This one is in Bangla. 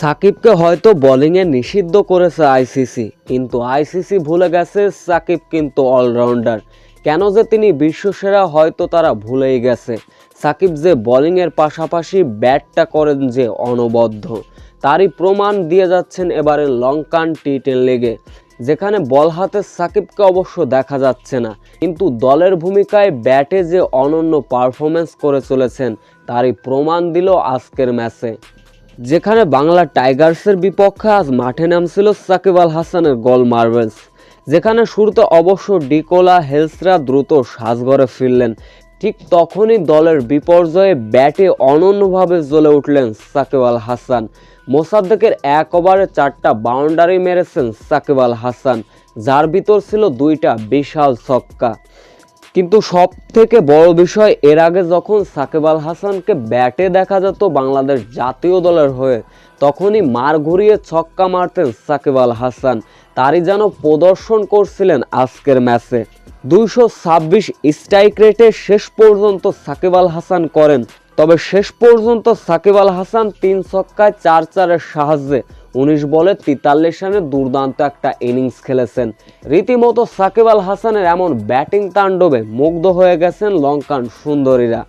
সাকিবকে হয়তো বোলিংয়ে নিষিদ্ধ করেছে আইসিসি কিন্তু আইসিসি ভুলে গেছে সাকিব কিন্তু অলরাউন্ডার কেন যে তিনি বিশ্বসেরা হয়তো তারা ভুলেই গেছে। সাকিব যে বোলিংয়ের পাশাপাশি ব্যাটটা করেন যে অনবদ্য, তারই প্রমাণ দিয়ে যাচ্ছেন এবারে লঙ্কান টি টেন লিগে যেখানে বল হাতে সাকিবকে অবশ্য দেখা যাচ্ছে না। কিন্তু দলের ভূমিকায় ব্যাটে যে অনন্য পারফরমেন্স করে চলেছেন, তারই প্রমাণ দিল আজকের ম্যাচে যেখানে বাংলা টাইগার্সের বিপক্ষে আজ মাঠে নামছিল সাকিব আল হাসানের গোল মার্বেলস যেখানে শুরুতে অবশ্য ডিকোলা হেলসরা দ্রুত সাজঘরে ফিরলেন। ঠিক তখনই দলের বিপর্যয়ে ব্যাটে অনন্যভাবে জ্বলে উঠলেন সাকিব আল হাসান। মোসাদ্দেকের এক ওভারে চারটা বাউন্ডারি মেরেছেন সাকিব আল হাসান, যার ভিতর ছিল দুইটা বিশাল ছক্কা। কিন্তু সব থেকে বড় বিষয়, এর আগে যখন সাকিব আল হাসানকে ব্যাটে দেখা যেত বাংলাদেশ জাতীয় দলের হয়ে, তখনই মার ঘুরিয়ে ছক্কা মারতেন সাকিব আল হাসান। তারই যেন প্রদর্শন করছিলেন আজকের ম্যাচে। দুইশো ছাব্বিশ স্ট্রাইক রেটে শেষ পর্যন্ত সাকিব আল হাসান করেন তবে শেষ পর্যন্ত সাকিব আল হাসান তিন ছক্কায় চার চারের সাহায্যে উনিশ বলে তেতাল্লিশ রানে দুর্দান্ত একটা ইনিংস খেলেছেন। রীতিমতো সাকিব আল হাসানের এমন ব্যাটিং তাণ্ডবে মুগ্ধ হয়ে গেছেন লঙ্কান সুন্দরীরা।